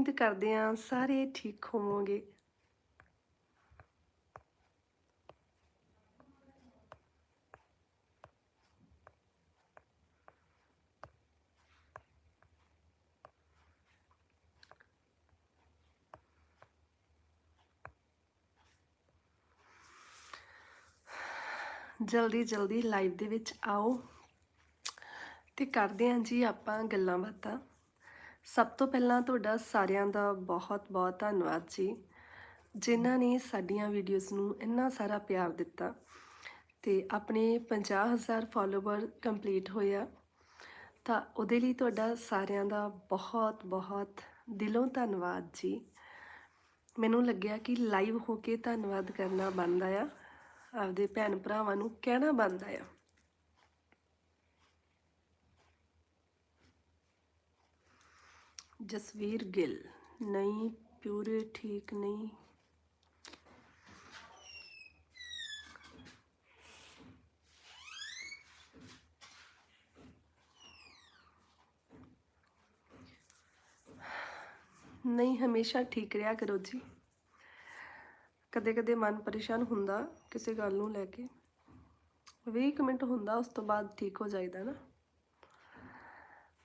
ਉਮੀਦ ਕਰਦੇ ਹਾਂ ਸਾਰੇ ਠੀਕ ਹੋਵੋਗੇ। ਜਲਦੀ ਜਲਦੀ ਲਾਈਵ ਦੇ ਵਿੱਚ ਆਓ ਤੇ ਕਰਦੇ ਹਾਂ ਜੀ ਆਪਾਂ ਗੱਲਾਂ ਬਾਤਾਂ। ਸਭ ਤੋਂ ਪਹਿਲਾਂ ਤੁਹਾਡਾ ਸਾਰਿਆਂ ਦਾ ਬਹੁਤ ਬਹੁਤ ਧੰਨਵਾਦ ਜੀ। ਜਿਨ੍ਹਾਂ ਨੇ ਸਾਡੀਆਂ ਵੀਡੀਓਜ਼ ਨੂੰ ਇੰਨਾ ਸਾਰਾ ਪਿਆਰ ਦਿੱਤਾ ਤੇ ਆਪਣੇ 50000 ਫਾਲੋਵਰ ਕੰਪਲੀਟ ਹੋਇਆ, ਤਾਂ ਉਹਦੇ ਲਈ ਤੁਹਾਡਾ ਸਾਰਿਆਂ ਦਾ ਬਹੁਤ ਬਹੁਤ ਦਿਲੋਂ ਧੰਨਵਾਦ ਜੀ। ਮੈਨੂੰ ਲੱਗਿਆ ਕਿ ਲਾਈਵ ਹੋ ਕੇ ਧੰਨਵਾਦ ਕਰਨਾ ਬਣਦਾ ਆ। ਆਪਦੇ ਭੈਣ ਭਰਾਵਾਂ ਨੂੰ ਕਹਿਣਾ ਬਣਦਾ ਆ। ਜਸਵੀਰ ਗਿੱਲ। ਨਹੀਂ ਪਿਊਰੇ ਠੀਕ ਨਹੀਂ। ਨਹੀਂ, ਹਮੇਸ਼ਾ ਠੀਕ ਰਿਹਾ ਕਰੋ ਜੀ। ਕਦੇ ਕਦੇ ਮਨ ਪਰੇਸ਼ਾਨ ਹੁੰਦਾ ਕਿਸੇ ਗੱਲ ਨੂੰ ਲੈ ਕੇ। 20 ਕੁ ਮਿੰਟ ਹੁੰਦਾ, ਉਸ ਤੋਂ ਬਾਅਦ ਠੀਕ ਹੋ ਜਾਈਦਾ ਨਾ।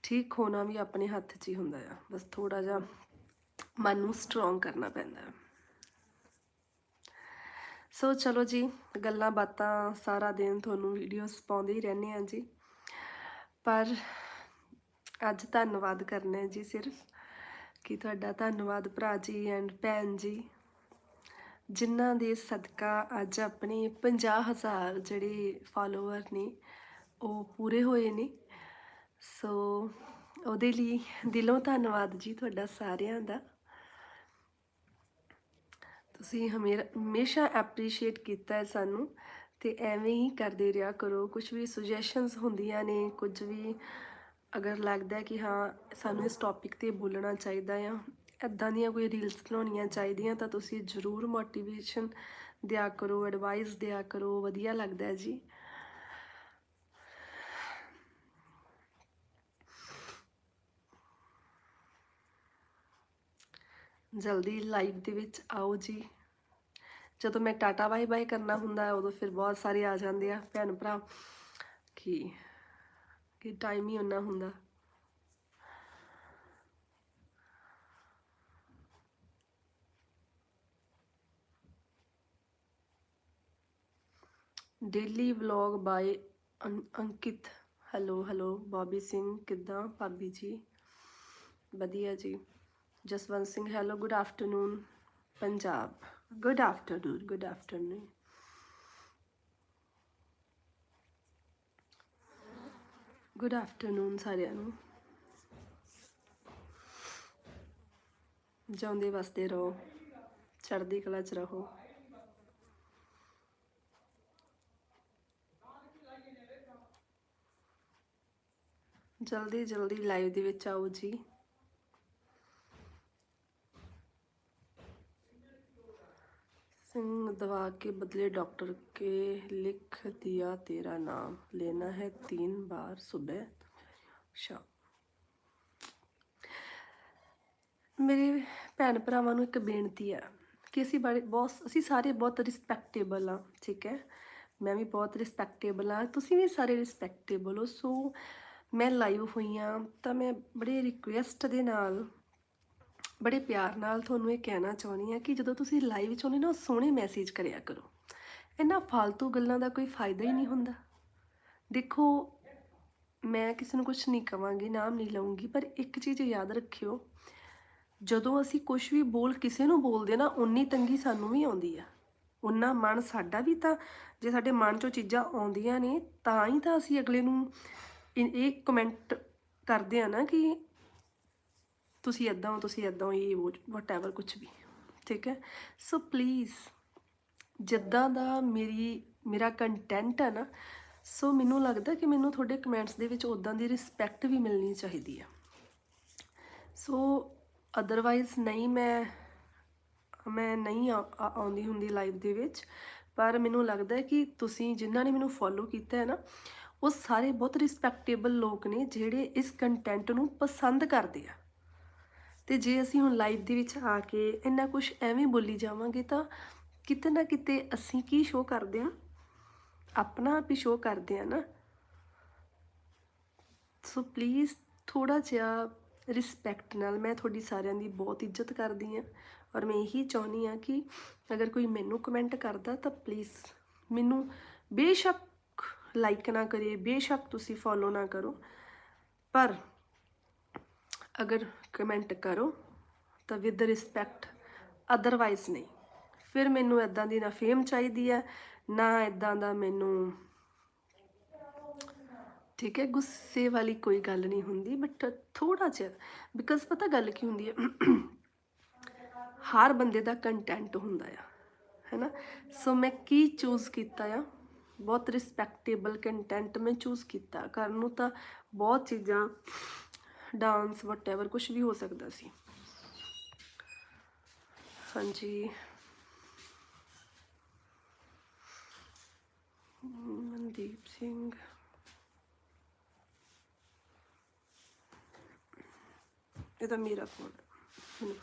ਠੀਕ ਹੋਣਾ ਵੀ ਆਪਣੇ ਹੱਥ 'ਚ ਹੀ ਹੁੰਦਾ ਆ। ਬਸ ਥੋੜਾ ਜਿਹਾ ਮਨ ਨੂੰ ਸਟਰੋਂਗ ਕਰਨਾ ਪੈਂਦਾ ਹੈ ਸੋ ਚਲੋ ਜੀ, ਗੱਲਾਂ ਬਾਤਾਂ ਸਾਰਾ ਦਿਨ ਤੁਹਾਨੂੰ ਵੀਡੀਓਜ਼ ਪਾਉਂਦੇ ਹੀ ਰਹਿੰਦੇ ਆ ਜੀ। ਪਰ ਅੱਜ ਧੰਨਵਾਦ ਕਰਨਾ ਹੈ ਜੀ ਸਿਰਫ ਕਿ ਤੁਹਾਡਾ ਧੰਨਵਾਦ ਭਰਾ ਜੀ ਐਂਡ ਭੈਣ ਜੀ, ਜਿਨ੍ਹਾਂ ਦੇ ਸਦਕਾ ਅੱਜ ਆਪਣੇ 50000 ਜਿਹੜੇ ਫਾਲੋਅਰ ਨੇ, ਉਹ ਪੂਰੇ ਹੋਏ ਨੇ। ਸੋ ਉਹਦੇ ਲਈ ਦਿਲੋਂ ਧੰਨਵਾਦ ਜੀ ਤੁਹਾਡਾ ਸਾਰਿਆਂ ਦਾ। ਤੁਸੀਂ ਹਮੇਰ- ਹਮੇਸ਼ਾ ਐਪਰੀਸ਼ੀਏਟ ਕੀਤਾ ਹੈ ਸਾਨੂੰ ਤੇ ਐਵੇਂ ਹੀ ਕਰਦੇ ਰਿਹਾ ਕਰੋ। ਕੁਝ ਵੀ ਸੁਜੈਸ਼ਨਸ ਹੁੰਦੀਆਂ ਨੇ, ਕੁਝ ਵੀ ਅਗਰ ਲੱਗਦਾ ਕਿ ਹਾਂ, ਸਾਨੂੰ ਇਸ ਟੌਪਿਕ ਤੇ ਬੋਲਣਾ ਚਾਹੀਦਾ ਆ ਐਦਾਂ ਦੀਆਂ ਕੋਈ ਰੀਲਸ ਬਣਾਉਣੀਆਂ ਚਾਹੀਦੀਆਂ ਤਾਂ ਤੁਸੀਂ ਜ਼ਰੂਰ ਮੋਟੀਵੇਸ਼ਨ ਦਿਆ ਕਰੋ ਐਡਵਾਈਸ ਦਿਆ ਕਰੋ, ਵਧੀਆ ਲੱਗਦਾ ਜੀ। ਜਲਦੀ ਲਾਈਵ ਦੇ ਵਿੱਚ ਆਓ ਜੀ। ਜਦੋਂ ਮੈਂ ਟਾਟਾ ਬਾਏ ਬਾਏ ਕਰਨਾ ਹੁੰਦਾ ਉਦੋਂ ਫਿਰ ਬਹੁਤ ਸਾਰੇ ਆ ਜਾਂਦੇ ਆ ਭੈਣ ਭਰਾ। ਕਿ ਕਿ ਟਾਈਮ ਹੀ ਉਹਨਾਂ ਹੁੰਦਾ। Daily vlog by Ankit. Hello hello Bobby Singh, ਕਿੱਦਾਂ, ਭਾਬੀ ਜੀ? ਵਧੀਆ ਜੀ। Jaswant Singh hello good afternoon Punjab. Good afternoon good afternoon good afternoon ਸਾਰਿਆਂ ਨੂੰ। ਜਿਉਂਦੇ ਵਸਦੇ ਰਹੋ, ਚੜ੍ਹਦੀ ਕਲਾ ਚ ਰਹੋ। ਜਲਦੀ ਜਲਦੀ ਲਾਈਵ ਦੇ ਵਿੱਚ ਆਓ ਜੀ। सिंह दवा के बदले डॉक्टर के लिख दिया तेरा नाम लेना है तीन बार सुबह शाम ਮੇਰੇ ਭੈਣ ਭਰਾਵਾਂ ਨੂੰ ਇੱਕ ਬੇਨਤੀ ਹੈ ਕਿ ਅਸੀਂ ਬੜੇ ਬਹੁਤ ਅਸੀਂ ਸਾਰੇ ਬਹੁਤ ਰਿਸਪੈਕਟੇਬਲ ਆ ਠੀਕ ਹੈ ਮੈਂ ਵੀ ਬਹੁਤ ਰਿਸਪੈਕਟੇਬਲ ਆ ਤੁਸੀਂ ਵੀ ਸਾਰੇ ਰਿਸਪੈਕਟੇਬਲ ਹੋ ਸੋ ਮੈਂ ਲਾਈਵ ਹੋਈ ਆ ਤਾਂ ਮੈਂ ਬੜੇ ਰਿਕੁਐਸਟ ਦੇ ਨਾਲ ਬੜੇ ਪਿਆਰ ਨਾਲ ਤੁਹਾਨੂੰ ਇਹ ਕਹਿਣਾ ਚਾਹੁੰਦੀ ਹਾਂ ਕਿ ਜਦੋਂ ਤੁਸੀਂ ਲਾਈਵ ਚ ਹੁੰਦੇ ਨਾ, ਉਹ ਸੋਹਣੇ ਮੈਸੇਜ ਕਰਿਆ ਕਰੋ। ਇਹਨਾਂ ਫालतू ਗੱਲਾਂ ਦਾ ਕੋਈ ਫਾਇਦਾ ਹੀ ਨਹੀਂ ਹੁੰਦਾ। ਦੇਖੋ, ਮੈਂ ਕਿਸੇ ਨੂੰ ਕੁਝ ਨਹੀਂ ਕਵਾਂਗੀ, ਨਾਮ ਨਹੀਂ ਲਵਾਂਗੀ, ਪਰ ਇੱਕ ਚੀਜ਼ ਯਾਦ ਰੱਖਿਓ, ਜਦੋਂ ਅਸੀਂ ਕੁਝ ਵੀ ਬੋਲ ਕਿਸੇ ਨੂੰ ਬੋਲਦੇ ਨਾ ਉਨੀ ਤੰਗੀ ਸਾਨੂੰ ਵੀ ਆਉਂਦੀ ਆ। ਉਨਾ ਮਨ ਸਾਡਾ ਵੀ ਤਾਂ, ਜੇ ਸਾਡੇ ਮਨ ਚੋਂ ਚੀਜ਼ਾਂ ਆਉਂਦੀਆਂ ਨੇ, ਤਾਂ ਹੀ ਤਾਂ ਅਸੀਂ ਅਗਲੇ ਨੂੰ ਇਹ ਇਹ ਕਮੈਂਟ ਕਰਦੇ ਆ ਨਾ ਕਿ ਤੁਸੀਂ ਇਦਾਂ ਹੋ, ਤੁਸੀਂ ਇਦਾਂ ਹੋ ਇਹ ਵਟਐਵਰ ਕੁਝ ਵੀ, ਠੀਕ ਹੈ? ਸੋ ਪਲੀਜ਼ ਜਿੱਦਾਂ ਦਾ ਮੇਰੀ, ਮੇਰਾ ਕੰਟੈਂਟ ਹੈ ਨਾ ਸੋ ਮੈਨੂੰ ਲੱਗਦਾ ਕਿ ਮੈਨੂੰ ਤੁਹਾਡੇ ਕਮੈਂਟਸ ਦੇ ਵਿੱਚ ਉਦਾਂ ਦੀ ਰਿਸਪੈਕਟ ਵੀ ਮਿਲਣੀ ਚਾਹੀਦੀ ਹੈ। ਸੋ ਅਦਰਵਾਈਜ਼ ਨਹੀਂ ਮੈਂ ਮੈਂ ਨਹੀਂ ਆ- ਆਉਂਦੀ ਹੁੰਦੀ ਲਾਈਵ ਦੇ ਵਿੱਚ, ਪਰ ਮੈਨੂੰ ਲੱਗਦਾ ਹੈ ਕਿ ਤੁਸੀਂ ਜਿਨ੍ਹਾਂ ਨੇ ਮੈਨੂੰ ਫੋਲੋ ਕੀਤਾ ਹੈ ਨਾ, ਉਹ ਸਾਰੇ ਬਹੁਤ ਰਿਸਪੈਕਟੇਬਲ ਲੋਕ ਨੇ ਜਿਹੜੇ ਇਸ ਕੰਟੈਂਟ ਨੂੰ ਪਸੰਦ ਕਰਦੇ ਆ। ਤੇ ਜੇ ਅਸੀਂ ਹੁਣ ਲਾਈਵ ਦੇ ਵਿੱਚ ਆ ਕੇ ਇੰਨਾ ਕੁਝ ਐਵੇਂ ਬੋਲੀ ਜਾਵਾਂਗੇ ਤਾਂ ਕਿਤੇ ਨਾ ਕਿਤੇ ਅਸੀਂ ਕੀ ਸ਼ੋਅ ਕਰਦੇ ਆ ਆਪਣਾ ਆਪ ਹੀ ਸ਼ੋਅ ਕਰਦੇ ਆ ਨਾ। ਸੋ ਪਲੀਜ਼ ਥੋੜਾ ਜਿਹਾ ਰਿਸਪੈਕਟ ਨਾਲ ਮੈਂ ਤੁਹਾਡੀ ਸਾਰਿਆਂ ਦੀ ਬਹੁਤ ਇੱਜ਼ਤ ਕਰਦੀ ਆ ਔਰ ਮੈਂ ਇਹੀ ਚਾਹੁੰਦੀ ਆ ਕਿ ਅਗਰ ਕੋਈ ਮੈਨੂੰ ਕਮੈਂਟ ਕਰਦਾ ਤਾਂ ਪਲੀਜ਼ ਮੈਨੂੰ ਬੇਸ਼ੱਕ ਲਾਈਕ ਨਾ ਕਰੇ, ਬੇਸ਼ੱਕ ਤੁਸੀਂ ਫੋਲੋ ਨਾ ਕਰੋ। ਪਰ ਅਗਰ ਕਮੈਂਟ ਕਰੋ, ਤਾਂ ਵਿਦ ਰਿਸਪੈਕਟ ਅਦਰਵਾਈਜ਼ ਨਹੀਂ। ਫਿਰ ਮੈਨੂੰ ਇਦਾਂ ਦੀ ਨਾ ਫੇਮ ਚਾਹੀਦੀ ਹੈ, ਨਾ ਇਦਾਂ ਦਾ ਮੈਨੂੰ ਠੀਕ ਹੈ, ਗੁੱਸੇ ਵਾਲੀ ਕੋਈ ਗੱਲ ਨਹੀਂ ਹੁੰਦੀ ਬਟ ਥੋੜਾ ਜਿਹਾ ਬਿਕਾਜ਼ ਪਤਾ ਗੱਲ ਕੀ ਹੁੰਦੀ ਹੈ? ਹਰ ਬੰਦੇ ਦਾ ਕੰਟੈਂਟ ਹੁੰਦਾ ਆ, ਹੈਨਾ? ਸੋ ਮੈਂ ਕੀ ਚੂਜ਼ ਕੀਤਾ ਆ? ਬਹੁਤ ਰਿਸਪੈਕਟੇਬਲ ਕੰਟੈਂਟ ਮੈਂ ਚੂਜ਼ ਕੀਤਾ। ਕਰਨ ਨੂੰ ਤਾਂ ਬਹੁਤ ਚੀਜ਼ਾਂ ਡਾਂਸ ਵਟਐਵਰ ਕੁਝ ਵੀ ਹੋ ਸਕਦਾ ਸੀ। ਹਾਂਜੀ। ਮਨਦੀਪ ਸਿੰਘ। ਇਹ ਤਾਂ ਮੇਰਾ ਫੋਨ ਹੈ। ਮੈਨੂੰ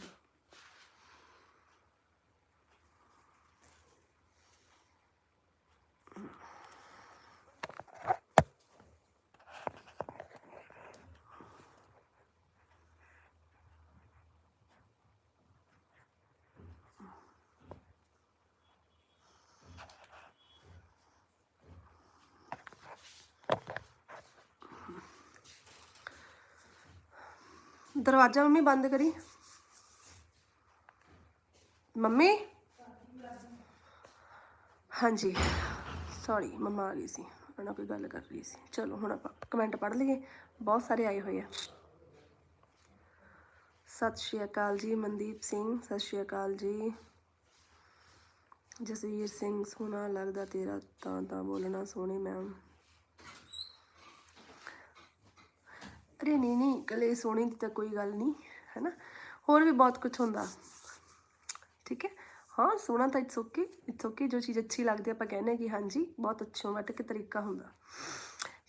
ਦਰਵਾਜ਼ਾ ਮੰਮੀ ਬੰਦ ਕਰੀ ਮੰਮੀ ਹਾਂਜੀ ਸੌਰੀ ਮੰਮਾ ਆ ਗਈ ਸੀ ਉਹਨਾਂ ਕੋਈ ਗੱਲ ਕਰ ਰਹੀ ਸੀ ਚਲੋ ਹੁਣ ਆਪਾਂ ਕਮੈਂਟ ਪੜ੍ਹ ਲਈਏ ਬਹੁਤ ਸਾਰੇ ਆਏ ਹੋਏ ਆ ਸਤਿ ਸ਼੍ਰੀ ਅਕਾਲ ਜੀ ਮਨਦੀਪ ਸਿੰਘ ਸਤਿ ਸ਼੍ਰੀ ਅਕਾਲ ਜੀ ਜਸਵੀਰ ਸਿੰਘ ਸੋਹਣਾ ਲੱਗਦਾ ਤੇਰਾ ਤਾਂ ਤਾਂ ਬੋਲਣਾ ਸੋਹਣੇ ਮੈਮ ਅਰੇ ਨਹੀਂ ਨਹੀਂ ਗਲੇ ਸੋਹਣੇ ਦੀ ਤਾਂ ਕੋਈ ਗੱਲ ਨਹੀਂ, ਹੈਨਾ? ਹੋਰ ਵੀ ਬਹੁਤ ਕੁਝ ਹੁੰਦਾ। ਠੀਕ ਹੈ? ਹਾਂ ਸੋਹਣਾ ਤਾਂ ਇਟਸ ਓਕੇ ਇਟਸ ਓਕੇ ਜੋ ਚੀਜ਼ ਅੱਛੀ ਲੱਗਦੀ ਆਪਾਂ ਕਹਿੰਦੇ ਕਿ ਹਾਂਜੀ, ਬਹੁਤ ਅੱਛਾ ਬਟ ਕਿ ਤਰੀਕਾ ਹੁੰਦਾ।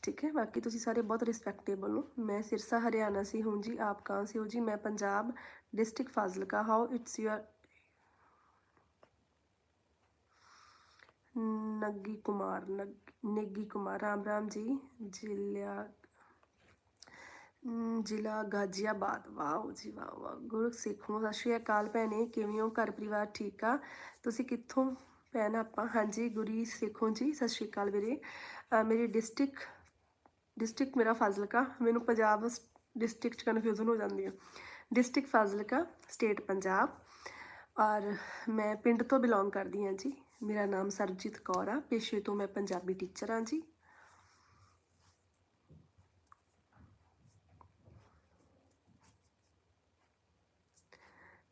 ਠੀਕ ਹੈ? ਬਾਕੀ ਤੁਸੀਂ ਸਾਰੇ ਬਹੁਤ ਰਿਸਪੈਕਟੇਬਲ ਹੋ। ਮੈਂ ਸਿਰਸਾ, ਹਰਿਆਣਾ ਸੀ ਹੂੰ ਜੀ ਆਪ ਕਾਂ ਸੀ ਹੋ ਜੀ ਮੈਂ Punjab district Fazilka how it's your Naggi Kumar Naggi Kumar, Ram Ram ji, ਜ਼ਿਲ੍ਹਾ ਜ਼ਿਲ੍ਹਾ ਗਾਜ਼ੀਆਬਾਦ। ਵਾਓ ਜੀ, ਵਾਓ ਵਾਓ। ਗੁਰੂ ਸਿੱਖੋ, ਸਤਿ ਸ਼੍ਰੀ ਅਕਾਲ ਭੈਣੇ, ਕਿਵੇਂ ਹੋ? ਘਰ ਪਰਿਵਾਰ ਠੀਕ ਆ? ਤੁਸੀਂ ਕਿੱਥੋਂ ਭੈਣ ਆਪਾਂ? ਹਾਂਜੀ, ਗੁਰੀ ਸਿੱਖੋ ਜੀ, ਸਤਿ ਸ਼੍ਰੀ ਅਕਾਲ ਵੀਰੇ। ਮੇਰੀ ਡਿਸਟ੍ਰਿਕਟ ਡਿਸਟ੍ਰਿਕਟ ਮੇਰਾ ਫਾਜ਼ਿਲਕਾ। ਮੈਨੂੰ ਪੰਜਾਬ ਡਿਸਟ੍ਰਿਕਟ 'ਚ ਕਨਫਿਊਜ਼ਨ ਹੋ ਜਾਂਦੀ ਹੈ ਡਿਸਟ੍ਰਿਕਟ ਫਾਜ਼ਿਲਕਾ ਸਟੇਟ ਪੰਜਾਬ। ਔਰ ਮੈਂ ਪਿੰਡ ਤੋਂ ਬਿਲੋਂਗ ਕਰਦੀ ਹਾਂ ਜੀ। ਮੇਰਾ ਨਾਮ ਸਰਜੀਤ ਕੌਰ ਆ। ਪੇਸ਼ੇ ਤੋਂ ਮੈਂ ਪੰਜਾਬੀ ਟੀਚਰ ਹਾਂ ਜੀ।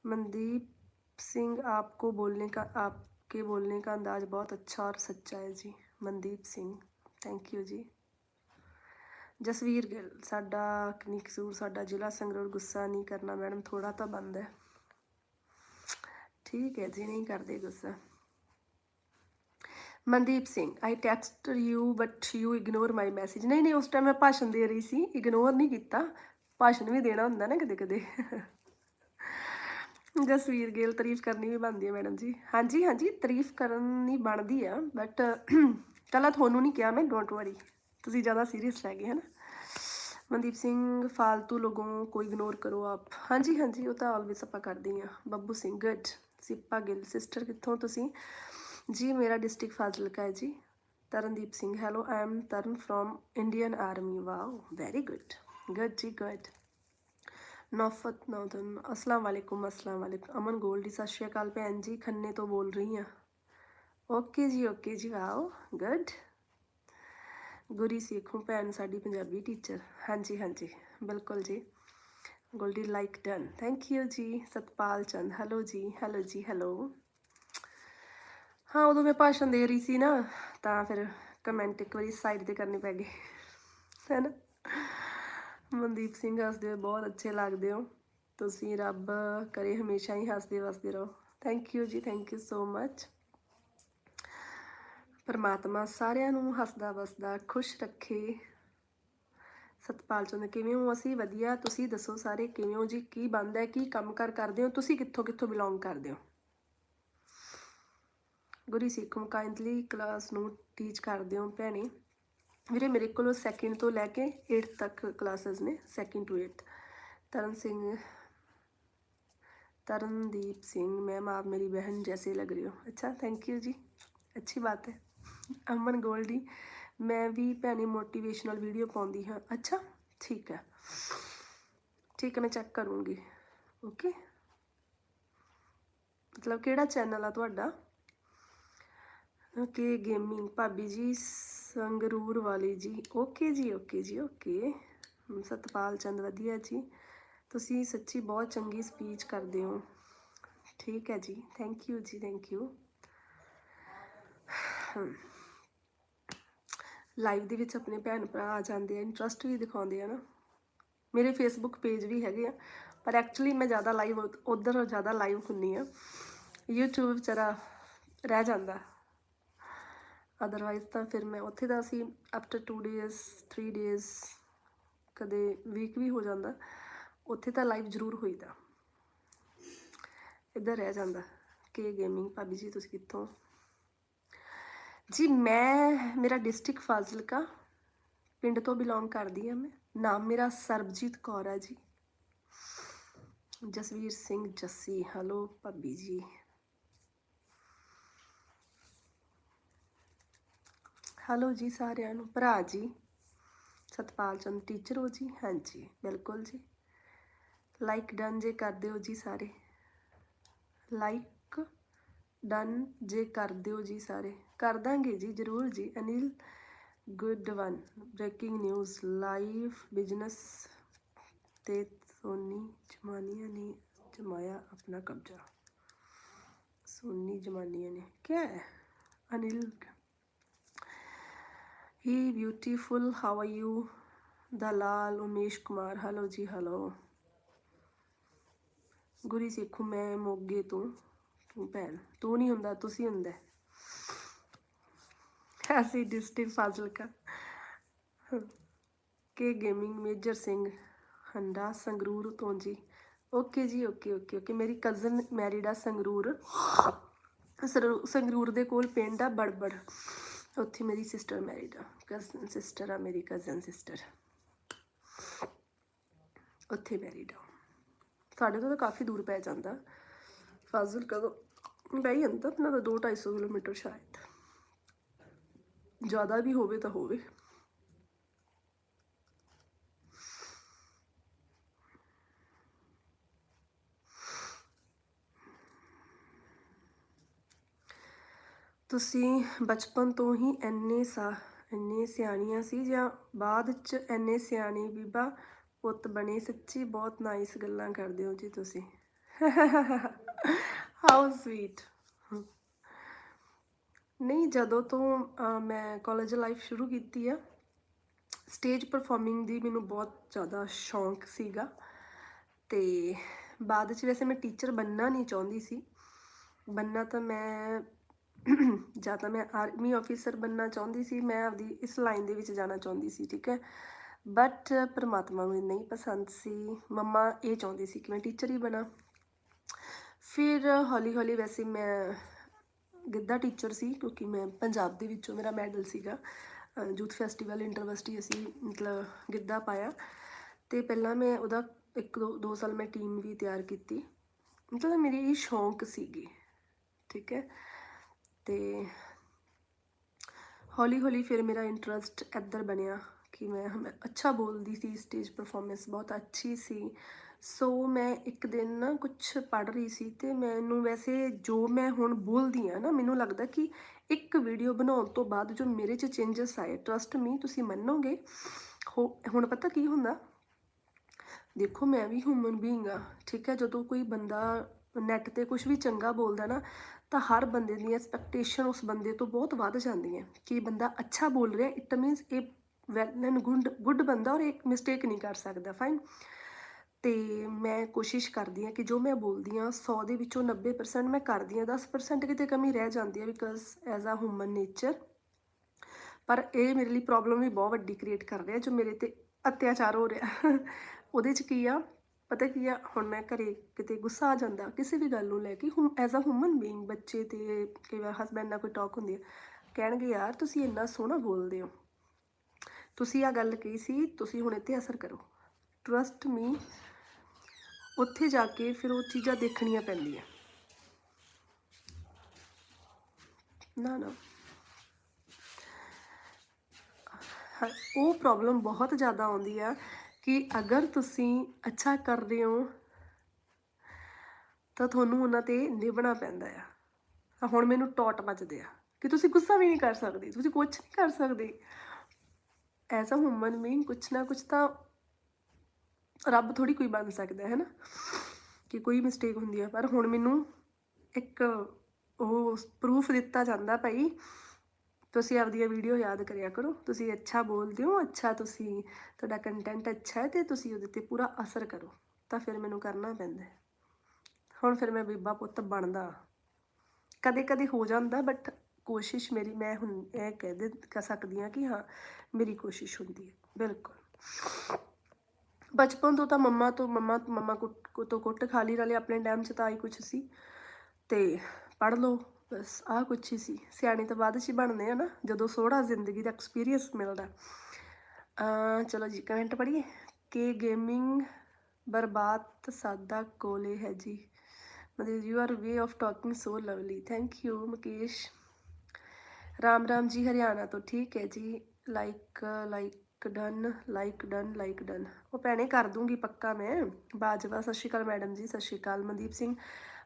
मनदीप सिंह आपको बोलने का आपके बोलने का अंदाज बहुत अच्छा और सच्चा है जी मनदीप सिंह ਥੈਂਕ ਯੂ ਜੀ ਜਸਵੀਰ ਗਿੱਲ ਸਾਡਾ ਕੀ ਕਸੂਰ ਸਾਡਾ ਜ਼ਿਲ੍ਹਾ ਸੰਗਰੂਰ ਗੁੱਸਾ ਨਹੀਂ ਕਰਨਾ ਮੈਡਮ ਥੋੜਾ ਤਾਂ ਬੰਦ ਹੈ ਠੀਕ ਹੈ ਜੀ ਨਹੀਂ ਕਰਦੇ ਗੁੱਸਾ Mandeep Singh I text you but you ignore my message ਨਹੀਂ ਨਹੀਂ ਉਸ ਟਾਈਮ ਮੈਂ ਭਾਸ਼ਣ ਦੇ ਰਹੀ ਸੀ ਇਗਨੋਰ ਨਹੀਂ ਕੀਤਾ ਭਾਸ਼ਣ ਵੀ ਦੇਣਾ ਹੁੰਦਾ ਨਾ ਕਦੇ ਕਦੇ ਜਸਵੀਰ ਗਿੱਲ ਤਾਰੀਫ ਕਰਨੀ ਵੀ ਬਣਦੀ ਹੈ ਮੈਡਮ ਜੀ। ਹਾਂਜੀ ਹਾਂਜੀ, ਤਾਰੀਫ ਕਰਨੀ ਬਣਦੀ ਆ ਬਟ ਕੱਲਾ ਤੁਹਾਨੂੰ ਨਹੀਂ ਕਿਹਾ ਮੈਂ ਡੋਂਟ ਵਰੀ ਤੁਸੀਂ ਜ਼ਿਆਦਾ ਸੀਰੀਅਸ ਲੈ ਗਏ ਹੈ ਨਾ ਮਨਦੀਪ ਸਿੰਘ ਫालतू ਲੋਗੋਂ ਕੋਈ ਇਗਨੋਰ ਕਰੋ ਆਪ। ਹਾਂਜੀ ਹਾਂਜੀ, ਉਹ ਤਾਂ ਆਲਵੇਸ ਆਪਾਂ ਕਰਦੇ ਹਾਂ। ਬੱਬੂ ਸਿੰਘ ਗੁੱਡ ਸਿੱਪਾ ਗਿੱਲ ਸਿਸਟਰ ਕਿੱਥੋਂ ਤੁਸੀਂ? ਜੀ, ਮੇਰਾ ਡਿਸਟ੍ਰਿਕਟ ਫਾਜ਼ਿਲਕਾ ਹੈ ਜੀ। Tarandeep Singh hello I am Taran from Indian army wow very good good ਜੀ ਗੁੱਡ ਨੌਫਤ, ਨੌਦਨ। ਅਸਲਾਮ ਵਾਲੇਕੁਮ ਅਸਲਾਮ ਵਾਲੇਕੁਮ ਅਮਨ ਗੋਲਡੀ, ਸਤਿ ਸ਼੍ਰੀ ਅਕਾਲ ਭੈਣ ਜੀ। ਖੰਨੇ ਤੋਂ ਬੋਲ ਰਹੀ ਹਾਂ। ਓਕੇ ਜੀ ਓਕੇ ਜੀ। Wow good. ਗੁਰੀ ਸਿੱਖੂ ਭੈਣ, ਸਾਡੀ ਪੰਜਾਬੀ ਟੀਚਰ। ਹਾਂਜੀ ਹਾਂਜੀ। ਬਿਲਕੁਲ ਜੀ। Goldy, like done. Thank you ਜੀ, ਸਤਪਾਲ ਚੰਦ। ਹੈਲੋ ਜੀ ਹੈਲੋ ਜੀ, ਹੈਲੋ। ਹਾਂ, ਉਦੋਂ ਮੈਂ ਭਾਸ਼ਣ ਦੇ ਰਹੀ ਸੀ ਨਾ, ਤਾਂ ਫਿਰ ਕਮੈਂਟ ਇੱਕ ਵਾਰੀ ਸਾਈਡ ਤੇ ਕਰਨੇ ਪੈ ਗਏ। ਹੈ ਨਾ? ਮਨਦੀਪ ਸਿੰਘ, ਹੱਸਦੇ ਹੋਏ ਬਹੁਤ ਅੱਛੇ ਲੱਗਦੇ ਹੋ। ਤੁਸੀਂ ਰੱਬ ਕਰੇ ਹਮੇਸ਼ਾ ਹੀ ਹੱਸਦੇ ਵਸਦੇ ਰਹੋ। ਥੈਂਕ ਯੂ ਜੀ ਥੈਂਕ ਯੂ ਸੋ ਮੱਚ ਪਰਮਾਤਮਾ ਸਾਰਿਆਂ ਨੂੰ ਹੱਸਦਾ ਵਸਦਾ, ਖੁਸ਼ ਰੱਖੇ। ਸਤਪਾਲ ਚੰਦ, ਕਿਵੇਂ ਹੋ? ਅਸੀਂ ਵਧੀਆ। ਤੁਸੀਂ ਦੱਸੋ ਸਾਰੇ ਕਿਵੇਂ ਹੋ ਜੀ? ਕੀ ਬੰਦ ਹੈ? ਕੀ ਕੰਮ ਕਾਰ ਕਰਦੇ ਹੋ? ਤੁਸੀਂ ਕਿੱਥੋਂ ਕਿੱਥੋਂ ਬਿਲੋਂਗ ਕਰਦੇ ਹੋ? ਗੁਰੀ ਸਿੱਖਮ ਕਾਈਂਡਲੀ ਕਲਾਸ ਨੂੰ ਟੀਚ ਕਰਦੇ ਹੋ ਭੈਣੇ। ਵੀਰੇ ਮੇਰੇ ਕੋਲ ਸੈਕਿੰਡ ਤੋਂ ਲੈ ਕੇ 8th ਤੱਕ ਕਲਾਸਿਸ ਨੇ second to 8th Taran Singh Tarandeep Singh ma'am आप मेरी बहन जैसे लग रही हो अच्छा थैंक यू जी अच्छी बात है ਅਮਨ ਗੋਲਡੀ ਮੈਂ ਵੀ ਭੈਣੇ ਮੋਟੀਵੇਸ਼ਨਲ ਵੀਡੀਓ ਪਾਉਂਦੀ ਹਾਂ ਅੱਛਾ ਠੀਕ ਹੈ ਠੀਕ ਹੈ ਮੈਂ ਚੈੱਕ ਕਰੂੰਗੀ ਓਕੇ ਮਤਲਬ ਕਿਹੜਾ ਚੈਨਲ ਆ ਤੁਹਾਡਾ ਓਕੇ ਗੇਮਿੰਗ ਭਾਬੀ ਜੀ ਸੰਗਰੂਰ ਵਾਲੀ ਜੀ। ਓਕੇ ਜੀ ਓਕੇ ਜੀ, ਓਕੇ। ਸਤਪਾਲ ਚੰਦ, ਵਧੀਆ ਜੀ। ਤੁਸੀਂ ਸੱਚੀ ਬਹੁਤ ਚੰਗੀ ਸਪੀਚ ਕਰਦੇ ਹੋ। ਠੀਕ ਹੈ ਜੀ। ਥੈਂਕ ਯੂ ਜੀ ਥੈਂਕ ਯੂ ਲਾਈਵ ਦੇ ਵਿੱਚ ਆਪਣੇ ਭੈਣ ਭਰਾ ਆ ਜਾਂਦੇ ਆ ਇੰਟਰਸਟ ਵੀ ਦਿਖਾਉਂਦੇ ਆ ਨਾ। ਮੇਰੇ ਫੇਸਬੁੱਕ ਪੇਜ ਵੀ ਹੈਗੇ ਆ, ਪਰ ਐਕਚੁਅਲੀ ਮੈਂ ਜ਼ਿਆਦਾ ਲਾਈਵ ਉਧਰ ਜ਼ਿਆਦਾ ਲਾਈਵ ਹੁੰਨੀ ਆ। YouTube ਵਿਚਾਰਾ ਰਹਿ ਜਾਂਦਾ। ਅਦਰਵਾਈਜ਼ ਤਾਂ ਫਿਰ ਮੈਂ ਉੱਥੇ ਦਾ ਅਸੀਂ ਆਫਟਰ 2 ਡੇਜ਼ 3 ਡੇਜ਼ ਕਦੇ ਵੀਕ ਵੀ ਹੋ ਜਾਂਦਾ, ਉੱਥੇ ਤਾਂ ਲਾਈਵ ਜ਼ਰੂਰ ਹੋਈਦਾ ਇੱਧਰ ਰਹਿ ਜਾਂਦਾ ਕਿ ਗੇਮਿੰਗ ਭਾਬੀ ਜੀ ਤੁਸੀਂ ਕਿੱਥੋਂ? ਜੀ ਮੈਂ, ਮੇਰਾ ਡਿਸਟ੍ਰਿਕਟ ਫਾਜ਼ਿਲਕਾ, ਪਿੰਡ ਤੋਂ ਬਿਲੋਂਗ ਕਰਦੀ ਹਾਂ ਮੈਂ। ਨਾਮ ਮੇਰਾ ਸਰਬਜੀਤ ਕੌਰ ਹੈ ਜੀ। ਜਸਵੀਰ ਸਿੰਘ ਜੱਸੀ ਹੈਲੋ ਭਾਬੀ ਜੀ। ਹੈਲੋ ਜੀ ਸਾਰਿਆਂ ਨੂੰ, ਭਰਾ ਜੀ, ਸਤਪਾਲ ਚੰਦ ਟੀਚਰ ਹੋ ਜੀ ਹਾਂਜੀ ਬਿਲਕੁਲ ਜੀ। ਲਾਈਕ ਡਨ ਜੇ ਕਰ ਦਿਓ ਜੀ ਸਾਰੇ। ਲਾਈਕ ਡਨ ਜੇ ਕਰ ਦਿਓ ਜੀ ਸਾਰੇ। ਕਰ ਦਾਂਗੇ ਜੀ, ਜ਼ਰੂਰ ਜੀ। Anil good one breaking news live business ਤੇ ਸੋਨੀ ਜਮਾਨੀਆਂ ਨੇ ਜਮਾਇਆ ਆਪਣਾ ਕਬਜ਼ਾ। ਸੋਨੀ ਜਮਾਨੀਆਂ ਨੇ। ਕਿਆ ਹੈ? ਅਨਿਲ ਹੀ beautiful how are you Dalal Umesh Kumar hello ਜੀ ਹਲੋ ਗੁਰੀ ਸਿੱਖੂ ਮੈਂ ਮੋਗੇ ਤੋਂ ਤੂੰ ਭੈਣ ਤੂੰ ਨਹੀਂ ਹੁੰਦਾ ਤੁਸੀਂ ਹੁੰਦਾ ਅਸੀਂ district Fazilka K gaming major Singh Handa Sangrur ਤੋਂ ਜੀ ਓਕੇ ਜੀ ਓਕੇ ਓਕੇ ਓਕੇ ਮੇਰੀ ਕਜ਼ਨ ਮੈਰਿਡ ਆ ਸੰਗਰੂਰ ਸਰੂ- ਸੰਗਰੂਰ ਦੇ ਕੋਲ ਪਿੰਡ ਆ ਬੜਬੜ ਉੱਥੇ ਮੇਰੀ ਸਿਸਟਰ ਮੈਰਿਡ ਆ ਕਜ਼ਨ ਸਿਸਟਰ ਆ, ਮੇਰੀ ਕਜ਼ਨ ਸਿਸਟਰ ਉੱਥੇ ਮੈਰਿਡ ਆ ਸਾਡੇ ਤੋਂ ਤਾਂ ਕਾਫੀ ਦੂਰ ਪੈ ਜਾਂਦਾ। ਫਾਜ਼ਿਲ ਕਦੋਂ ਬਈ ਜਾਂਦਾ ਆਪਣਾ ਤਾਂ 2-250 ਕਿਲੋਮੀਟਰ ਸ਼ਾਇਦ। ਜ਼ਿਆਦਾ ਵੀ ਹੋਵੇ ਤਾਂ ਹੋਵੇ। ਤੁਸੀਂ ਬਚਪਨ ਤੋਂ ਹੀ ਇੰਨੇ ਸਾ, ਇੰਨੇ ਸਿਆਣੀਆਂ ਸੀ ਜਾਂ ਬਾਅਦ ਚ ਇੰਨੇ ਸਿਆਣੇ ਬੀਬਾ ਪੁੱਤ ਬਣੇ, ਸੱਚੀ ਬਹੁਤ ਨਾਈਸ ਗੱਲਾਂ ਕਰਦੇ ਹੋ ਜੀ ਤੁਸੀਂ। ਹਾਊ ਸਵੀਟ ਨਹੀਂ, ਜਦੋਂ ਤੋਂ ਮੈਂ ਕਾਲਜ ਲਾਈਫ ਸ਼ੁਰੂ ਕੀਤੀ ਆ ਸਟੇਜ ਪਰਫਾਰਮਿੰਗ ਦੀ ਮੈਨੂੰ ਬਹੁਤ ਜ਼ਿਆਦਾ ਸ਼ੌਂਕ ਸੀਗਾ। ਤੇ ਬਾਅਦ ਚ ਵੈਸੇ ਮੈਂ ਟੀਚਰ ਬੰਨਣਾ ਨਹੀਂ ਚਾਹੁੰਦੀ ਸੀ। ਬੰਨਾ ਤਾਂ ਮੈਂ ਜਾਂ ਤਾਂ ਮੈਂ ਆਰਮੀ ਆਫੀਸਰ ਬੰਨਣਾ ਚਾਹੁੰਦੀ ਸੀ, ਮੈਂ ਆਪਦੀ ਇਸ ਲਾਈਨ ਦੇ ਵਿੱਚ ਜਾਣਾ ਚਾਹੁੰਦੀ ਸੀ, ਠੀਕ ਹੈ। ਬਟ ਪਰਮਾਤਮਾ ਨੂੰ ਨਹੀਂ ਪਸੰਦ ਸੀ, ਮੰਮਾ ਇਹ ਚਾਹੁੰਦੀ ਸੀ ਕਿ ਮੈਂ ਟੀਚਰ ਹੀ ਬਣਾ। ਫਿਰ ਹੌਲੀ ਹੌਲੀ ਵੈਸੇ ਮੈਂ ਗਿੱਧਾ ਟੀਚਰ ਸੀ, ਕਿਉਂਕਿ ਮੈਂ ਪੰਜਾਬ ਦੇ ਵਿੱਚੋਂ ਮੇਰਾ ਮੈਡਲ ਸੀਗਾ। ਯੂਥ ਫੈਸਟੀਵਲ ਇੰਟਰਵਰਸਿਟੀ ਅਸੀਂ ਮਤਲਬ ਗਿੱਧਾ ਪਾਇਆ। ਤੇ ਪਹਿਲਾਂ ਮੈਂ ਉਹਦਾ ਇੱਕ ਦੋ ਦੋ ਸਾਲ ਮੈਂ ਟੀਮ ਵੀ ਤਿਆਰ ਕੀਤੀ। ਮਤਲਬ ਮੇਰੀ ਇਹ ਸ਼ੌਂਕ ਸੀਗੀ, ਠੀਕ ਹੈ। ਤੇ ਹੌਲੀ ਹੌਲੀ ਫਿਰ ਮੇਰਾ ਇੰਟਰਸਟ ਇੱਧਰ ਬਣਿਆ ਕਿ ਮੈਂ ਹਮ ਅੱਛਾ ਬੋਲਦੀ ਸੀ ਸਟੇਜ ਪਰਫਾਰਮੈਂਸ ਬਹੁਤ ਅੱਛੀ ਸੀ। ਸੋ ਮੈਂ ਇੱਕ ਦਿਨ ਨਾ ਕੁਝ ਪੜ੍ਹ ਰਹੀ ਸੀ ਤੇ ਮੈਨੂੰ ਵੈਸੇ ਜੋ ਮੈਂ ਹੁਣ ਬੋਲਦੀ ਆ ਨਾ, ਮੈਨੂੰ ਲੱਗਦਾ ਕਿ ਇੱਕ ਵੀਡੀਓ ਬਣਾਉਣ ਤੋਂ ਬਾਅਦ ਜੋ ਮੇਰੇ 'ਚ ਚੇਂਜਸ ਆਏ ਟਰਸਟ ਮੀ ਤੁਸੀਂ ਮੰਨੋਗੇ। ਹੋ- ਹੁਣ ਪਤਾ ਕੀ ਹੁੰਦਾ? ਦੇਖੋ ਮੈਂ ਵੀ ਹਿਊਮਨ ਬੀਇੰਗ ਆ ਠੀਕ ਹੈ? ਜਦੋਂ ਕੋਈ ਬੰਦਾ ਨੈਟ ਤੇ ਕੁਝ ਵੀ ਚੰਗਾ ਬੋਲਦਾ ਨਾ, ਤਾਂ ਹਰ ਬੰਦੇ ਦੀਆਂ ਐਕਸਪੈਕਟੇਸ਼ਨ ਉਸ ਬੰਦੇ ਤੋਂ ਬਹੁਤ ਵੱਧ ਜਾਂਦੀਆਂ। ਕਿ ਬੰਦਾ ਅੱਛਾ ਬੋਲ ਰਿਹਾ ਇਟ ਮੀਨਸ ਇਹ ਵੈਲ ਐਂਡ ਗੁੱਡ ਗੁੱਡ ਬੰਦਾ ਔਰ ਇੱਕ ਮਿਸਟੇਕ ਨਹੀਂ ਕਰ ਸਕਦਾ ਫਾਈਨ ਤੇ ਮੈਂ ਕੋਸ਼ਿਸ਼ ਕਰਦੀ ਹਾਂ ਕਿ ਜੋ ਮੈਂ ਬੋਲਦੀ ਹਾਂ 100 ਦੇ ਵਿੱਚੋਂ 90% ਮੈਂ ਕਰਦੀ ਹਾਂ 10% ਕਿਤੇ ਕਮੀ ਰਹਿ ਜਾਂਦੀ ਹੈ because as a human nature ਪਰ ਇਹ ਮੇਰੇ ਲਈ ਪ੍ਰੋਬਲਮ ਵੀ ਬਹੁਤ ਵੱਡੀ ਕ੍ਰੀਏਟ ਕਰ ਰਿਹਾ, ਜੋ ਮੇਰੇ ਤੇ ਅਤਿਆਚਾਰ ਹੋ ਰਿਹਾ। ਉਹਦੇ ਚ ਕੀ ਆ? ਪਤਾ ਕੀ ਆ, ਹੁਣ ਮੈਂ ਘਰੇ ਕਿਤੇ ਗੁੱਸਾ ਆ ਜਾਂਦਾ, ਕਿਸੇ ਵੀ ਗੱਲ ਨੂੰ ਲੈ ਕੇ ਹੂੰ ਐਜ਼ ਅ ਹਿਊਮਨ ਬੀਇੰਗ ਬੱਚੇ ਤੇ ਕਈ ਵਾਰ ਹਸਬੈਂਡ ਨਾਲ ਕੋਈ ਟਾਕ ਹੁੰਦੀ ਹੈ ਕਹਿਣਗੇ, ਯਾਰ ਤੁਸੀਂ ਇੰਨਾ ਸੋਹਣਾ ਬੋਲਦੇ ਹੋ। ਤੁਸੀਂ ਆ ਗੱਲ ਕਹੀ ਸੀ, ਤੁਸੀਂ ਹੁਣ ਇੱਥੇ ਅਸਰ ਕਰੋ। ਟਰਸਟ ਮੀ ਉੱਥੇ ਜਾ ਕੇ ਫਿਰ ਉਹ ਚੀਜ਼ਾਂ ਦੇਖਣੀਆਂ ਪੈਂਦੀਆਂ। ਨਾ ਨਾ। ਉਹ ਪ੍ਰੋਬਲਮ ਬਹੁਤ ਜ਼ਿਆਦਾ ਆਉਂਦੀ ਆ। ਕਿ ਅਗਰ ਤੁਸੀਂ ਅੱਛਾ ਕਰ ਰਹੇ ਹੋ, ਤਾਂ ਤੁਹਾਨੂੰ ਉਹਨਾਂ ਤੇ ਨਿਭਣਾ ਪੈਂਦਾ ਆ। ਹੁਣ ਮੈਨੂੰ ਟੌਟ ਵੱਜਦੇ ਆ ਕਿ ਤੁਸੀਂ ਗੁੱਸਾ ਵੀ ਨਹੀਂ ਕਰ ਸਕਦੇ, ਤੁਸੀਂ ਕੁਝ ਨਹੀਂ ਕਰ ਸਕਦੇ। ਐਜ਼ ਅ ਹਿਊਮਨ ਬੀਇੰਗ ਕੁਛ ਨਾ ਕੁਛ ਤਾਂ ਰੱਬ ਥੋੜੀ ਕੋਈ ਬਣ ਸਕਦਾ, ਹੈ ਨਾ? ਕਿ ਕੋਈ ਮਿਸਟੇਕ ਹੁੰਦੀ ਹੈ ਪਰ ਹੁਣ ਮੈਨੂੰ ਇੱਕ ਉਹ ਪ੍ਰੂਫ ਦਿੱਤਾ ਜਾਂਦਾ ਭਾਈ ਤੁਸੀਂ ਆਪਦੀਆਂ ਵੀਡੀਓ ਯਾਦ ਕਰਿਆ ਕਰੋ। ਤੁਸੀਂ ਅੱਛਾ ਬੋਲਦੇ ਹੋ, ਅੱਛਾ ਤੁਸੀਂ, ਤੁਹਾਡਾ ਕੰਟੈਂਟ ਅੱਛਾ ਹੈ ਤੇ ਤੁਸੀਂ ਉਹਦੇ ਤੇ ਪੂਰਾ ਅਸਰ ਕਰੋ। ਤਾਂ ਫਿਰ ਮੈਨੂੰ ਕਰਨਾ ਪੈਂਦਾ ਹੁਣ ਫਿਰ ਮੈਂ ਬੀਬਾ ਪੁੱਤ ਬਣਦਾ। ਕਦੇ ਕਦੇ ਹੋ ਜਾਂਦਾ ਬਟ ਕੋਸ਼ਿਸ਼ ਮੇਰੀ, ਮੈਂ ਹੁਣ ਇਹ ਕਹਿ ਦੇ, ਕਹਿ ਸਕਦੀ ਹਾਂ ਕਿ ਹਾਂ, ਮੇਰੀ ਕੋਸ਼ਿਸ਼ ਹੁੰਦੀ ਹੈ। ਬਿਲਕੁਲ। ਬਚਪਨ ਤੋਂ ਤਾਂ ਮੰਮਾ ਤੋਂ, ਮੰਮਾ ਮੰਮਾ ਕੁੱਟ ਕੋ- ਤੋਂ ਕੁੱਟ ਖਾ ਲਈ, ਨਾਲੇ ਆਪਣੇ ਟਾਈਮ 'ਚ ਤਾਂ ਆਈ ਕੁਛ ਸੀ। ਤੇ ਪੜ੍ਹ ਲਓ। ਬਸ, ਆਹ ਕੁਛ ਹੀ ਸੀ। ਸਿਆਣੇ ਤਾਂ ਬਾਅਦ 'ਚ ਹੀ ਬਣਦੇ ਆ ਨਾ, ਜਦੋਂ ਸੋਹਣਾ ਜ਼ਿੰਦਗੀ ਦਾ ਐਕਸਪੀਰੀਅੰਸ ਮਿਲਦਾ। ਚਲੋ ਜੀ ਕਮੈਂਟ ਪੜ੍ਹੀਏ। ਕਿ ਗੇਮਿੰਗ ਬਰਬਾਦ ਸਾਦਾ ਕੋਲੇ ਹੈ ਜੀ। ਮਤਲਬ you are way of talking so lovely thank you Mukesh. Ram Ram ji, Haryana ਤੋਂ। ਠੀਕ ਹੈ ਜੀ। Like like done like done like done ਉਹ ਭੈਣੇ, ਕਰ ਦੂੰਗੀ ਪੱਕਾ ਮੈਂ। ਬਾਜਵਾ, ਸਤਿ ਸ਼੍ਰੀ ਅਕਾਲ ਮੈਡਮ ਜੀ, ਸਤਿ ਸ਼੍ਰੀ ਅਕਾਲ। ਮਨਦੀਪ ਸਿੰਘ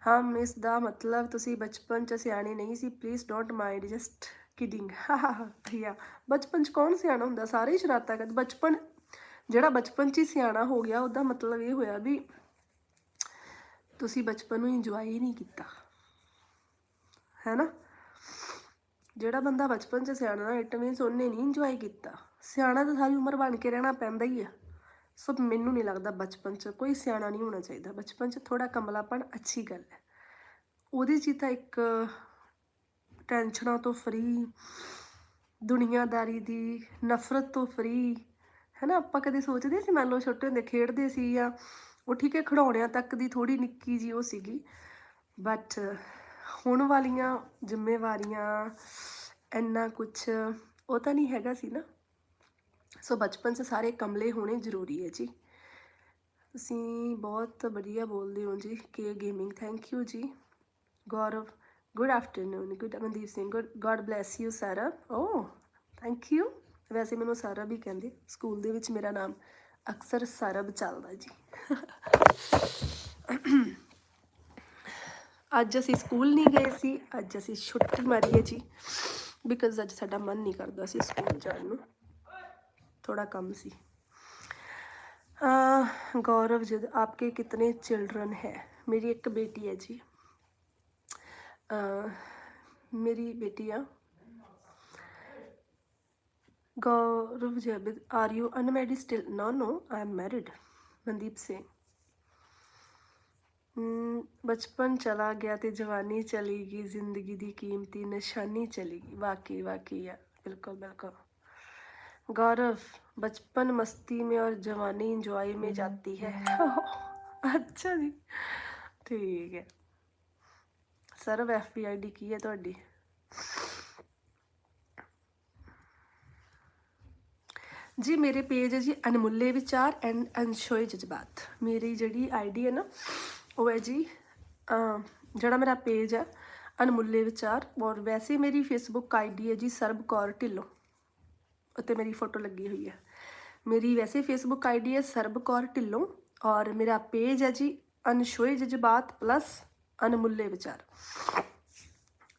ਹਮ ਮਿਸ ਦਾ ਮਤਲਬ ਤੁਸੀਂ ਬਚਪਨ ਚ ਸਿਆਣੇ ਨਹੀਂ ਸੀ please don't mind just kidding yeah ਬਚਪਨ ਚ ਕੌਣ ਸਿਆਣਾ ਹੁੰਦਾ? ਸਾਰੇ ਹੀ ਸ਼ਰਾਰਤਾਂ ਕਰਦੇ। ਬਚਪਨ, ਜਿਹੜਾ ਬਚਪਨ ਚ ਹੀ ਸਿਆਣਾ ਹੋ ਗਿਆ, ਉਹਦਾ ਮਤਲਬ ਇਹ ਹੋਇਆ ਵੀ ਤੁਸੀਂ ਬਚਪਨ ਨੂੰ ਇੰਜੋਏ ਨਹੀਂ ਕੀਤਾ। ਹੈ ਨਾ ਜਿਹੜਾ ਬੰਦਾ ਬਚਪਨ 'ਚ ਸਿਆਣਾ ਇਟ ਮੀਨਸ ਉਹਨੇ ਨਹੀਂ ਇੰਜੋਏ ਕੀਤਾ। ਸਿਆਣਾ ਤਾਂ ਸਾਰੀ ਉਮਰ ਬਣ ਕੇ ਰਹਿਣਾ ਪੈਂਦਾ ਹੀ ਆ। ਸੋ ਮੈਨੂੰ ਨਹੀਂ ਲੱਗਦਾ ਬਚਪਨ 'ਚ ਕੋਈ ਸਿਆਣਾ ਨਹੀਂ ਹੋਣਾ ਚਾਹੀਦਾ। ਬਚਪਨ 'ਚ ਥੋੜਾ ਕਮਲਾਪਣ ਅੱਛੀ ਗੱਲ ਹੈ। ਉਹਦੇ 'ਚ ਹੀ ਤਾਂ ਇੱਕ ਟੈਨਸ਼ਨਾਂ ਤੋਂ ਫਰੀ, ਦੁਨੀਆਦਾਰੀ ਦੀ ਨਫ਼ਰਤ ਤੋਂ ਫਰੀ, ਹੈ ਨਾ? ਆਪਾਂ ਕਦੇ ਸੋਚਦੇ ਸੀ, ਮੰਨ ਲਓ ਛੋਟੇ ਹੁੰਦੇ ਖੇਡਦੇ ਸੀ ਜਾਂ ਉਹ ਠੀਕ ਹੈ, ਖਿਡੌਣਿਆਂ ਤੱਕ ਦੀ ਥੋੜੀ ਨਿੱਕੀ ਜੀ ਉਹ ਸੀਗੀ। ਬਟ ਹੁਣ ਵਾਲੀਆਂ ਜ਼ਿੰਮੇਵਾਰੀਆਂ, ਇੰਨਾ ਕੁਛ ਉਹ ਤਾਂ ਨਹੀਂ ਹੈਗਾ ਸੀ ਨਾ। ਸੋ ਬਚਪਨ 'ਚ ਸਾਰੇ ਕਮਲੇ ਹੋਣੇ ਜ਼ਰੂਰੀ ਹੈ ਜੀ। ਤੁਸੀਂ ਬਹੁਤ ਵਧੀਆ ਬੋਲਦੇ ਹੋ ਜੀ ਕੇ ਗੇਮਿੰਗ, ਥੈਂਕ ਯੂ ਜੀ। Gaurav, good afternoon, good Mandeep Singh, good, god bless you ਸਾਰਾ। ਓ ਥੈਂਕ ਯੂ। ਵੈਸੇ ਮੈਨੂੰ ਸਾਰਾ ਵੀ ਕਹਿੰਦੇ, ਸਕੂਲ ਦੇ ਵਿੱਚ ਮੇਰਾ ਨਾਮ ਅਕਸਰ ਸਰਬ ਚੱਲਦਾ ਜੀ। ਅੱਜ ਅਸੀਂ ਸਕੂਲ ਨਹੀਂ ਗਏ ਸੀ, ਅੱਜ ਅਸੀਂ ਛੁੱਟੀ ਮਾਰੀ ਹੈ ਜੀ। ਬਿਕਾਜ਼ ਅੱਜ ਸਾਡਾ ਮਨ ਨਹੀਂ ਕਰਦਾ ਸੀ ਸਕੂਲ ਜਾਣ ਨੂੰ। थोड़ा कम सी गौरव जी आपके कितने चिल्ड्रन हैं मेरी एक बेटी है जी आ, मेरी बेटियाँ Gaurav ji are you unmarried still no no I am married Mandeep Singh ਬਚਪਨ ਚਲਾ ਗਿਆ ਤੇ ਜਵਾਨੀ ਚਲੀ ਗਈ ਜ਼ਿੰਦਗੀ ਦੀ ਕੀਮਤੀ ਨਿਸ਼ਾਨੀ ਚਲੀ ਗਈ ਵਾਕਈ ਵਾਕਈ ਆ ਬਿਲਕੁਲ ਬਿਲਕੁਲ गौरव बचपन मस्ती में और जवानी इंजॉय में जाती है ਅੱਛਾ ਜੀ ਠੀਕ ਹੈ ਸਰਵ ਐਫ ਆਈ ਡੀ ਕੀ ਹੈ ਤੁਹਾਡੀ ਜੀ ਮੇਰੇ ਪੇਜ ਹੈ ਜੀ ਅਨਮੁੱਲੇ ਵਿਚਾਰ ਐਂਡ ਅਨਸ਼ੋਏ ਜਜ਼ਬਾਤ ਮੇਰੀ ਜਿਹੜੀ ਆਈਡੀ ਹੈ ਨਾ ਉਹ ਹੈ ਜੀ ਅਮ, ਜਿਹੜਾ ਮੇਰਾ ਪੇਜ ਹੈ ਅਨਮੁੱਲੇ ਵਿਚਾਰ ਔਰ ਵੈਸੇ ਮੇਰੀ ਫੇਸਬੁੱਕ ਆਈਡੀ ਹੈ ਜੀ ਸਰਬ ਕੌਰ ਢਿੱਲੋਂ ਉੱਤੇ ਮੇਰੀ ਫੋਟੋ ਲੱਗੀ ਹੋਈ ਹੈ। ਮੇਰੀ ਵੈਸੇ ਫੇਸਬੁੱਕ ਆਈਡੀ ਹੈ ਸਰਬ ਕੌਰ ਢਿੱਲੋਂ ਔਰ ਮੇਰਾ ਪੇਜ ਹੈ ਜੀ ਅਨਸ਼ੋਏ ਜਜ਼ਬਾਤ ਪਲੱਸ ਅਨਮੁੱਲੇ ਵਿਚਾਰ।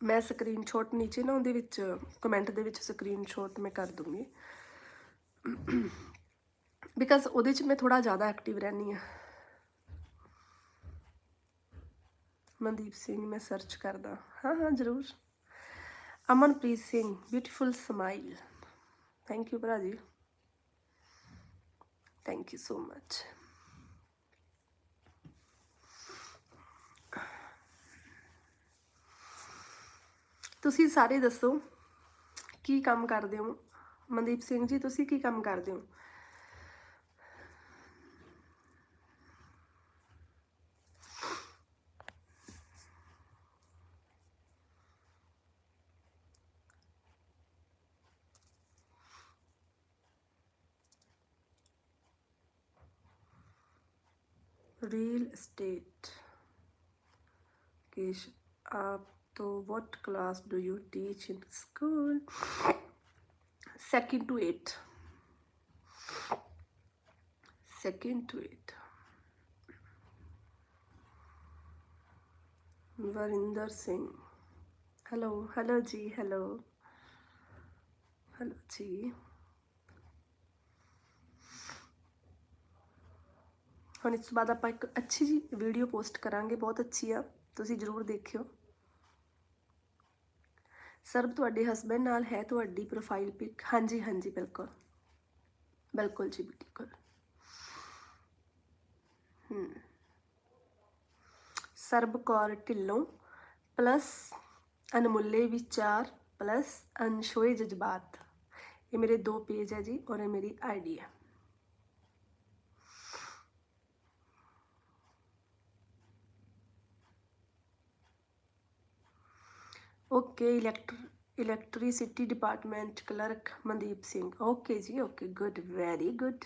ਮੈਂ ਸਕਰੀਨਸ਼ਾਟ ਨੀਚੇ ਨਾ ਉਹਦੇ ਵਿੱਚ ਕਮੈਂਟ ਦੇ ਵਿੱਚ ਸਕਰੀਨਸ਼ਾਟ ਮੈਂ ਕਰ ਦੂੰਗੀ। ਬਿਕਾਜ਼ ਉਹਦੇ 'ਚ ਮੈਂ ਥੋੜਾ ਜ਼ਿਆਦਾ ਐਕਟਿਵ ਰਹਿੰਦੀ ਹਾਂ। ਮਨਦੀਪ ਸਿੰਘ, ਮੈਂ ਸਰਚ ਕਰਦਾ। ਹਾਂ ਹਾਂ, ਜ਼ਰੂਰ। Amanpreet Singh beautiful smile thank you ਭਰਾ ਜੀ ਥੈਂਕ ਯੂ ਸੋ ਮਚ ਤੁਸੀਂ ਸਾਰੇ ਦੱਸੋ, ਕੀ ਕੰਮ ਕਰਦੇ ਹੋ? ਮਨਦੀਪ ਸਿੰਘ ਜੀ, ਤੁਸੀਂ ਕੀ ਕੰਮ ਕਰਦੇ ਹੋ? real estate. Kesh up so what class do you teach in school? Second to eight. Second to eight. Varinder Singh. Hello hello ji hello. Hello ji. ਹੁਣ ਇਸ ਤੋਂ ਬਾਅਦ ਆਪਾਂ ਇੱਕ ਅੱਛੀ ਜੀ ਵੀਡੀਓ ਪੋਸਟ ਕਰਾਂਗੇ, ਬਹੁਤ ਅੱਛੀ ਆ, ਤੁਸੀਂ ਜਰੂਰ ਦੇਖਿਓ। ਸਰਬ ਤੁਹਾਡੇ ਹਸਬੰਡ ਨਾਲ ਹੈ ਤੁਹਾਡੀ ਪ੍ਰੋਫਾਈਲ ਪਿਕ ਹਾਂਜੀ ਹਾਂਜੀ, ਬਿਲਕੁਲ। ਬਿਲਕੁਲ ਜੀ, ਬਿਲਕੁਲ। ਹਮ ਸਰਬ ਕੌਰ ਢਿੱਲੋਂ ਪਲੱਸ ਅਨਮੁੱਲੇ ਵਿਚਾਰ ਪਲੱਸ ਅਨਸ਼ੋਏ ਜਜ਼ਬਾਤ। ਇਹ ਮੇਰੇ ਦੋ ਪੇਜ ਹੈ ਜੀ, ਔਰ ਇਹ ਮੇਰੀ ਆਈਡੀ ਹੈ okay elector electricity department clerk Mandeep Singh okay ਜੀ okay good very good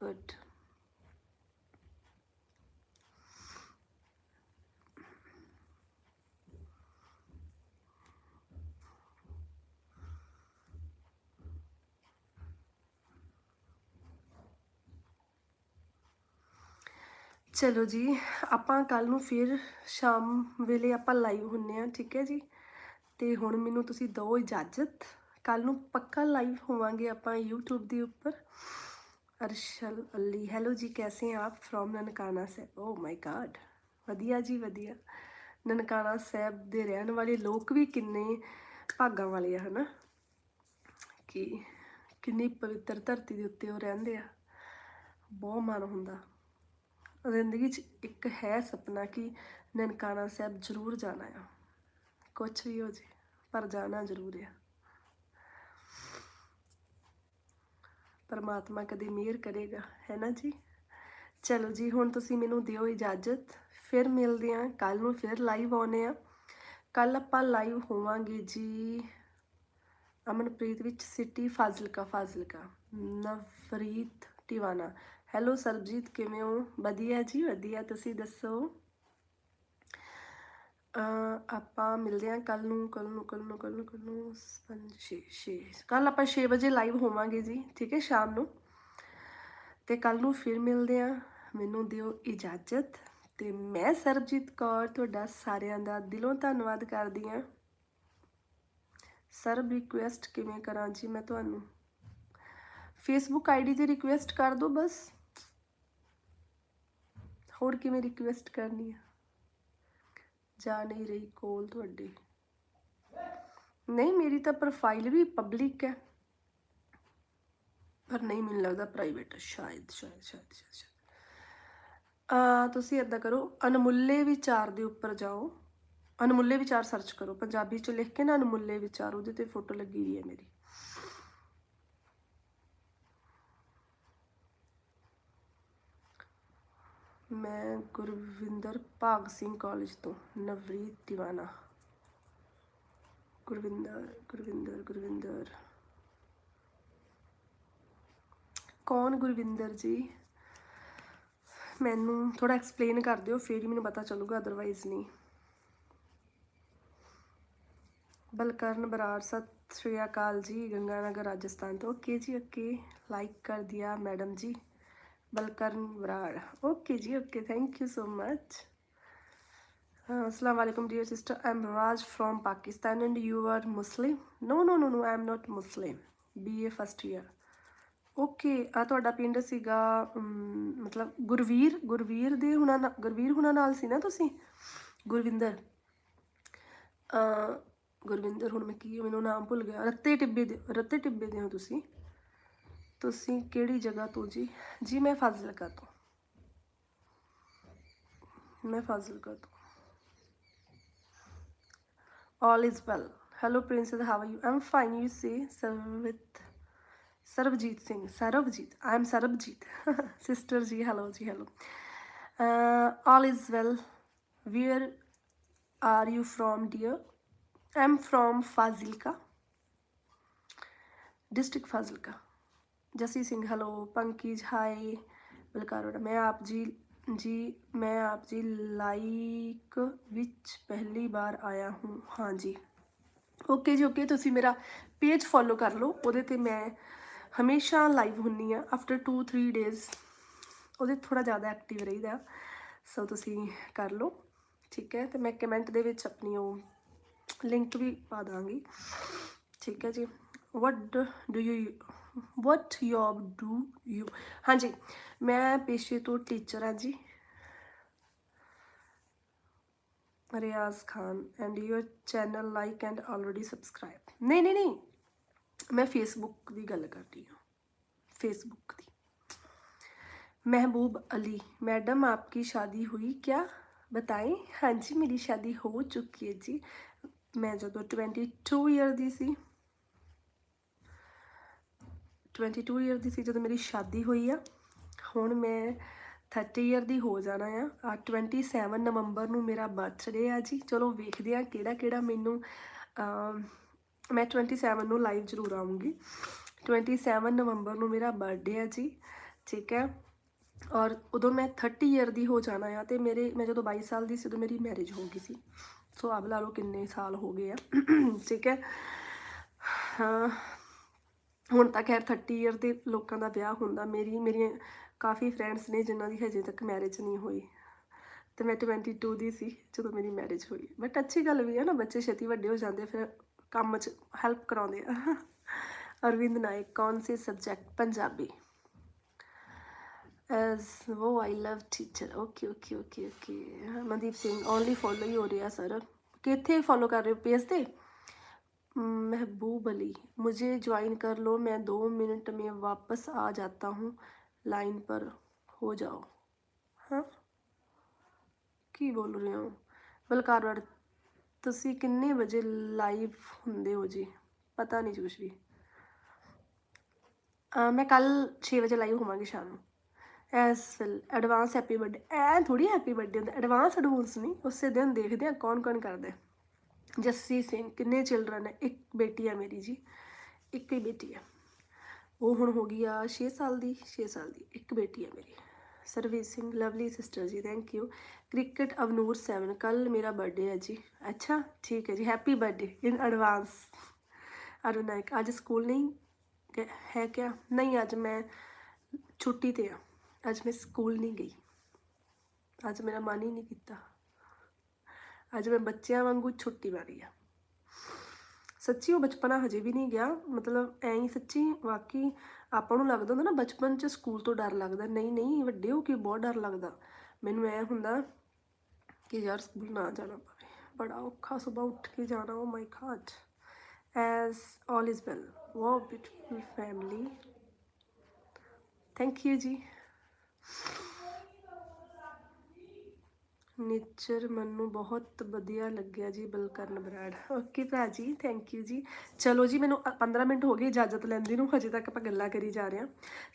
good ਚਲੋ ਜੀ, ਆਪਾਂ ਕੱਲ ਨੂੰ ਫਿਰ ਸ਼ਾਮ ਵੇਲੇ ਆਪਾਂ ਲਾਈਵ ਹੁੰਨੇ ਆ, ਠੀਕ ਹੈ ਜੀ? ਤੇ ਹੁਣ ਮੈਨੂੰ ਤੁਸੀਂ ਦਿਓ ਇਜਾਜ਼ਤ। ਕੱਲ ਨੂੰ ਪੱਕਾ ਲਾਈਵ ਹੋਵਾਂਗੇ ਆਪਾਂ YouTube ਦੇ ਉੱਪਰ। ਅਰਸ਼ਲ ਅਲੀ ਹੈਲੋ ਜੀ, ਕੈਸੇ ਆਪ? ਫਰੋਮ ਨਨਕਾਣਾ ਸਾਹਿਬ। ਓ ਮਾਈ ਗਾਡ ਵਧੀਆ ਜੀ, ਵਧੀਆ। ਨਨਕਾਣਾ ਸਾਹਿਬ ਦੇ ਰਹਿਣ ਵਾਲੇ ਲੋਕ ਵੀ ਕਿੰਨੇ ਭਾਗਾਂ ਵਾਲੇ ਆ, ਹਨਾ? ਕਿ ਕਿੰਨੀ ਪਵਿੱਤਰ ਧਰਤੀ ਦੇ ਉੱਤੇ ਉਹ ਰਹਿੰਦੇ ਆ। ਬਹੁਤ ਮਨ ਹੁੰਦਾ। ਜ਼ਿੰਦਗੀ 'ਚ ਇੱਕ ਹੈ ਸੁਪਨਾ ਕਿ ਨਨਕਾਣਾ ਸਾਹਿਬ ਜ਼ਰੂਰ ਜਾਣਾ ਆ। ਕੁਝ ਵੀ ਹੋ ਜੇ, ਪਰ ਜਾਣਾ ਜ਼ਰੂਰ ਆ। ਪਰਮਾਤਮਾ ਕਦੇ ਮਿਹਰ ਕਰੇਗਾ, ਹੈ ਨਾ ਜੀ? ਚਲੋ ਜੀ, ਹੁਣ ਤੁਸੀਂ ਮੈਨੂੰ ਦਿਓ ਇਜਾਜ਼ਤ। ਫਿਰ ਮਿਲਦੇ ਆ ਕੱਲ ਨੂੰ ਫਿਰ ਲਾਈਵ ਆਉਨੇ ਆ ਕੱਲ ਆਪਾਂ ਲਾਈਵ ਹੋਵਾਂਗੇ ਜੀ ਅਮਨਪ੍ਰੀਤ ਵਿੱਚ ਸਿਟੀ ਫਾਜ਼ਿਲਕਾ ਫਾਜ਼ਿਲਕਾ, ਨਵਰੀਤ ਟਿਵਾਨਾ ਹੈਲੋ ਸਰਬਜੀਤ, ਕਿਵੇਂ ਹੋ? ਵਧੀਆ ਜੀ, ਵਧੀਆ। ਤੁਸੀਂ ਦੱਸੋ? ਆਪਾਂ ਮਿਲਦੇ ਹਾਂ ਕੱਲ ਨੂੰ ਕੱਲ ਨੂੰ ਕੱਲ ਨੂੰ ਕੱਲ ਨੂੰ ਕੱਲ ਨੂੰ 5 6 6 ਕੱਲ ਆਪਾਂ 6 ਵਜੇ ਲਾਈਵ ਹੋਵਾਂਗੇ ਜੀ, ਠੀਕ ਹੈ, ਸ਼ਾਮ ਨੂੰ। ਤੇ ਕੱਲ ਨੂੰ ਫਿਰ ਮਿਲਦੇ ਹਾਂ। ਮੈਨੂੰ ਦਿਓ ਇਜਾਜ਼ਤ। ਤੇ ਮੈਂ ਸਰਬਜੀਤ ਕੌਰ, ਤੁਹਾਡਾ ਸਾਰਿਆਂ ਦਾ ਦਿਲੋਂ ਧੰਨਵਾਦ ਕਰਦੀ ਹਾਂ। ਸਰਬ ਰਿਕੁਐਸਟ ਕਿਵੇਂ ਕਰਾਂ ਜੀ ਮੈਂ ਤੁਹਾਨੂੰ? ਫੇਸਬੁੱਕ ਆਈਡੀ ਤੇ ਰਿਕੁਐਸਟ ਕਰ ਦਿਓ ਬਸ। ਹੋਰ ਕਿਵੇਂ ਰਿਕੁਐਸਟ ਕਰਨੀ ਆ? ਜਾ ਨਹੀਂ ਰਹੀ ਕੋਲ ਤੁਹਾਡੀ। ਨਹੀਂ, ਮੇਰੀ ਤਾਂ ਪ੍ਰੋਫਾਈਲ ਵੀ ਪਬਲਿਕ ਹੈ। ਪਰ ਨਹੀਂ, ਮੈਨੂੰ ਲੱਗਦਾ ਪ੍ਰਾਈਵੇਟ ਹੈ ਸ਼ਾਇਦ ਸ਼ਾਇਦ ਸ਼ਾਇਦ ਸ਼ਾਇਦ ਸ਼ਾਇਦ। ਆ, ਤੁਸੀਂ ਏਦਾਂ ਕਰੋ, ਅਨਮੁੱਲੇ ਵਿਚਾਰ ਦੇ ਉੱਪਰ ਜਾਓ। ਅਨਮੁੱਲੇ ਵਿਚਾਰ ਸਰਚ ਕਰੋ। ਪੰਜਾਬੀ ਚ ਲਿਖ ਕੇ ਨਾ ਅਨਮੁੱਲੇ ਵਿਚਾਰ, ਉਹਦੇ ਤੇ ਫੋਟੋ ਲੱਗੀ ਹੋਈ ਹੈ ਮੇਰੀ। ਮੈਂ ਗੁਰਵਿੰਦਰ ਭਾਗ ਸਿੰਘ ਕਾਲਜ ਤੋਂ ਨਵਰੀਤ ਦੀਵਾਨਾ। ਗੁਰਵਿੰਦਰ ਗੁਰਵਿੰਦਰ ਗੁਰਵਿੰਦਰ। ਕੌਣ ਗੁਰਵਿੰਦਰ ਜੀ? ਮੈਨੂੰ ਥੋੜਾ ਐਕਸਪਲੇਨ ਕਰ ਦਿਓ, ਫੇਰ ਹੀ ਮੈਨੂੰ ਪਤਾ ਚੱਲੂਗਾ ਅਦਰਵਾਈਜ਼ ਨਹੀਂ। ਬਲਕਰਨ ਬਰਾੜ, ਸਤਿ ਸ਼੍ਰੀ ਅਕਾਲ ਜੀ, ਗੰਗਾਨਗਰ, ਰਾਜਸਥਾਨ ਤੋਂ। ਓਕੇ ਜੀ ਓਕੇ ਲਾਈਕ ਕਰ ਦਿਆ ਮੈਡਮ ਜੀ। ਬਲਕਰਨ ਬਰਾੜ। ਓਕੇ ਜੀ okay thank you so much Assalamu alaikum dear sister, I'm Raj from Pakistan and you are Muslim? No no no no, I'm not Muslim. BA first year. Okay ਆ ਤੁਹਾਡਾ ਪਿੰਡ ਸੀਗਾ ਮਤਲਬ ਗੁਰਵੀਰ ਗੁਰਵੀਰ ਦੇ ਹੁਣਾਂ ਗੁਰਵੀਰ ਹੁਣਾਂ ਨਾਲ ਸੀ ਨਾ ਤੁਸੀਂ? ਗੁਰਵਿੰਦਰ। ਅ ਗੁਰਵਿੰਦਰ, ਹੁਣ ਮੈਂ ਕੀ, ਮੈਨੂੰ ਨਾਮ ਭੁੱਲ ਗਿਆ। ਰੱਤੇ ਟਿੱਬੇ ਦੇ, ਰੱਤੇ ਟਿੱਬੇ ਦੇ ਹੋ ਤੁਸੀਂ। ਤੁਸੀਂ ਕਿਹੜੀ ਜਗ੍ਹਾ ਤੋਂ ਜੀ ਜੀ ਮੈਂ ਫਾਜ਼ਿਲਕਾ ਤੋਂ ਮੈਂ ਫਾਜ਼ਿਲਕਾ ਤੋਂ all is well hello princess how are you i'm fine you say sarvit sarvjit singh sarvjit i'm sarvjit sister ji hello ji hello uh, all is well where are you from dear i'm from fazilka district fazilka jasi Singh hello pankaj hi Balkar ਮੈਂ ਆਪ ਜੀ ਜੀ, ਮੈਂ ਆਪ ਜੀ like ਵਿੱਚ ਪਹਿਲੀ ਵਾਰ ਆਇਆ ਹੂੰ। ਹਾਂ ਜੀ। ਓਕੇ ਜੀ ਓਕੇ ਤੁਸੀਂ ਮੇਰਾ ਪੇਜ ਫੋਲੋ ਕਰ ਲਓ। ਉਹਦੇ ਤੇ ਮੈਂ ਹਮੇਸ਼ਾ ਲਾਈਵ ਹੁੰਨੀ ਆ ਆਫਟਰ 2-3 ਡੇਜ਼ ਉਹਦੇ ਥੋੜਾ ਜ਼ਿਆਦਾ ਐਕਟਿਵ ਰਹੀਦਾ। ਸੋ ਤੁਸੀਂ ਕਰ ਲਓ। ਠੀਕ ਹੈ, ਤੇ ਮੈਂ ਕਮੈਂਟ ਦੇ ਵਿੱਚ ਆਪਣੀ ਉਹ ਲਿੰਕ ਵੀ ਪਾ ਦਾਂਗੀ। ਠੀਕ ਹੈ ਜੀ। What do you what ਯੋਬ do you ਹਾਂਜੀ ਮੈਂ ਪੇਸ਼ੇ ਤੋਂ ਟੀਚਰ ਹਾਂ ਜੀ Riaz Khan and your channel like and already subscribe ਨਹੀਂ ਨਹੀਂ ਨਹੀਂ ਮੈਂ ਫੇਸਬੁੱਕ ਦੀ ਗੱਲ ਕਰਦੀ ਹਾਂ फेसबुक ਦੀ महबूब अली मैडम आपकी शादी हुई क्या बताएं हाँ जी मेरी शादी हो चुकी है जी मैं ਜਦੋਂ 22 ਈਅਰ ਦੀ ਸੀ 22 ਈਅਰ ਦੀ ਸੀ ਜਦੋਂ ਮੇਰੀ ਸ਼ਾਦੀ ਹੋਈ ਆ। ਹੁਣ ਮੈਂ 30 ਈਅਰ ਦੀ ਹੋ ਜਾਣਾ ਆ। ਆ 27 ਨਵੰਬਰ ਨੂੰ ਮੇਰਾ ਬਰਥਡੇ ਆ ਜੀ। ਚਲੋ ਵੇਖਦੇ ਆ ਕਿਹੜਾ ਕਿਹੜਾ ਮੈਨੂੰ ਅਮ, ਮੈਂ 27 ਨੂੰ ਲਾਈਵ ਜ਼ਰੂਰ ਆਉਂਗੀ 27 ਨਵੰਬਰ ਨੂੰ ਮੇਰਾ ਬਰਥਡੇ ਆ ਜੀ। ਠੀਕ ਹੈ? ਔਰ ਉਦੋਂ ਮੈਂ 30 ਈਅਰ ਦੀ ਹੋ ਜਾਣਾ ਆ ਤੇ ਮੇਰੇ ਮੈਂ ਜਦੋਂ 22 ਸਾਲ ਦੀ ਸੀ ਉਦੋਂ ਮੇਰੀ ਮੈਰਿਜ ਹੋ ਗਈ ਸੀ। ਸੋ ਆਪ ਲਾ ਲਓ ਕਿੰਨੇ ਸਾਲ ਹੋ ਗਏ ਆ। ਠੀਕ ਹੈ? ਹਾਂ ਹੁਣ ਤਾਂ ਖੈਰ 30 ਈਅਰ ਦੇ ਲੋਕਾਂ ਦਾ ਵਿਆਹ ਹੁੰਦਾ, ਮੇਰੀ, ਮੇਰੀਆਂ ਕਾਫੀ ਫਰੈਂਡਸ ਨੇ ਜਿਨ੍ਹਾਂ ਦੀ ਹਜੇ ਤੱਕ ਮੈਰਿਜ ਨਹੀਂ ਹੋਈ ਤੇ ਮੈਂ 22 ਦੀ ਸੀ ਜਦੋਂ ਮੇਰੀ ਮੈਰਿਜ ਹੋਈ। ਬਟ ਅੱਛੀ ਗੱਲ ਵੀ ਹੈ ਨਾ, ਬੱਚੇ ਛੇਤੀ ਵੱਡੇ ਹੋ ਜਾਂਦੇ ਫਿਰ ਕੰਮ 'ਚ ਹੈਲਪ ਕਰਾਉਂਦੇ ਆ। ਅਰਵਿੰਦ ਨਾਇਕ, ਕੌਣ ਸੇ ਸਬਜੈਕਟ ਪੰਜਾਬੀ? ਐਸ ਉਹ I love teacher okay okay okay okay Mandeep Singh only follow ਹੀ ਹੋ ਰਿਹਾ ਸਰ ਕਿੱਥੇ ਫੋਲੋ ਕਰ ਰਹੇ ਹੋ ਪੇਜ ਤੇ? महबूब अली मुझे ज्वाइन कर लो मैं दो मिनट में वापस आ जाता हूँ लाइन पर हो जाओ हाँ ਕੀ ਬੋਲ ਰਹੇ ਹੋ ਬਲਕਾਰ ਵੜ ਤੁਸੀਂ ਕਿੰਨੇ ਵਜੇ ਲਾਈਵ ਹੁੰਦੇ ਹੋ ਜੀ ਪਤਾ ਨਹੀਂ ਜੀ ਕੁਛ ਵੀ ਅਹ ਮੈਂ ਕੱਲ 6 ਵਜੇ ਲਾਈਵ ਹੋਵਾਂਗੀ ਸ਼ਾਮ ਨੂੰ as well advance happy birthday ਐ ਥੋੜੀ ਹੈਪੀ ਬਰਥਡੇ ਹੁੰਦਾ ਐਡਵਾਂਸ ਐਡਵਾਂਸ ਨਹੀਂ ਉਸੇ ਦਿਨ ਦੇਖਦੇ ਆ ਕੌਣ ਕੌਣ ਕਰਦਾ ਹੈ। ਜੱਸੀ ਸਿੰਘ, ਕਿੰਨੇ ਚਿਲਡਰਨ ਹੈ? ਇੱਕ ਬੇਟੀ ਹੈ ਮੇਰੀ ਜੀ, ਇੱਕ ਹੀ ਬੇਟੀ ਹੈ। ਉਹ ਹੁਣ ਹੋ ਗਈ ਆ 6 ਸਾਲ ਦੀ 6 ਸਾਲ ਦੀ ਇੱਕ ਬੇਟੀ ਹੈ ਮੇਰੀ। ਸਰਵੀਸ ਸਿੰਘ, ਲਵਲੀ ਸਿਸਟਰ ਜੀ ਥੈਂਕ ਯੂ ਕ੍ਰਿਕਟ ਅਵਨੂਰ 7 ਕੱਲ ਮੇਰਾ ਬਰਥਡੇ ਹੈ ਜੀ। ਅੱਛਾ, ਠੀਕ ਹੈ ਜੀ happy birthday in advance Arun Naik ਅੱਜ ਸਕੂਲ ਨਹੀਂ ਗਏ- ਹੈ ਕਿਆ? ਨਹੀਂ, ਅੱਜ ਮੈਂ ਛੁੱਟੀ ਤੇ ਆ। ਅੱਜ ਮੈਂ ਸਕੂਲ ਨਹੀਂ ਗਈ। ਅੱਜ ਮੇਰਾ ਮਨ ਹੀ ਨਹੀਂ ਕੀਤਾ। ਅੱਜ ਮੈਂ ਬੱਚਿਆਂ ਵਾਂਗੂ ਛੁੱਟੀ ਮਾਰੀ ਆ। ਸੱਚੀ ਉਹ ਬਚਪਨਾ ਹਜੇ ਵੀ ਨਹੀਂ ਗਿਆ। ਮਤਲਬ ਐਂ ਹੀ ਸੱਚੀ ਵਾਕਈ ਆਪਾਂ ਨੂੰ ਲੱਗਦਾ ਹੁੰਦਾ ਨਾ, ਬਚਪਨ 'ਚ ਸਕੂਲ ਤੋਂ ਡਰ ਲੱਗਦਾ। ਨਹੀਂ ਨਹੀਂ, ਵੱਡੇ ਹੋ ਕੇ ਬਹੁਤ ਡਰ ਲੱਗਦਾ। ਮੈਨੂੰ ਐ ਹੁੰਦਾ ਕਿ ਯਾਰ ਸਕੂਲ ਨਾ ਜਾਣਾ ਪਵੇ। ਬੜਾ ਔਖਾ ਸਵੇਰ ਉੱਠ ਕੇ ਜਾਣਾ ਓ my God as all is well wow beautiful family thank you ਜੀ। ਨੇਚਰ ਮੈਨੂੰ ਬਹੁਤ ਵਧੀਆ ਲੱਗਿਆ ਜੀ ਬਲਕਰਨ ਬਰਾੜ। ਓਕੇ ਭਰਾ ਜੀ ਥੈਂਕ ਯੂ ਜੀ। ਚਲੋ ਜੀ, ਮੈਨੂੰ ਅ- 15 ਮਿੰਟ ਹੋ ਗਏ ਇਜਾਜ਼ਤ ਲੈਂਦੀ ਨੂੰ, ਹਜੇ ਤੱਕ ਆਪਾਂ ਗੱਲਾਂ ਕਰੀ ਜਾ ਰਹੇ ਹਾਂ।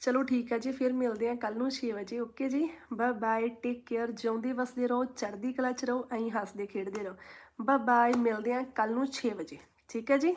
ਚਲੋ ਠੀਕ ਹੈ ਜੀ, ਫਿਰ ਮਿਲਦੇ ਹਾਂ ਕੱਲ ਨੂੰ 6 ਵਜੇ। ਓਕੇ ਜੀ ਬਾਏ ਬਾਏ ਟੇਕ ਕੇਅਰ ਜਿਉਂਦੇ ਵਸਦੇ ਰਹੋ, ਚੜ੍ਹਦੀ ਕਲਾ ਚ ਰਹੋ, ਐਂ ਹੱਸਦੇ ਖੇਡਦੇ ਰਹੋ। ਬਾਏ ਬਾਏ ਮਿਲਦੇ ਹਾਂ ਕੱਲ ਨੂੰ 6 ਵਜੇ। ਠੀਕ ਹੈ ਜੀ?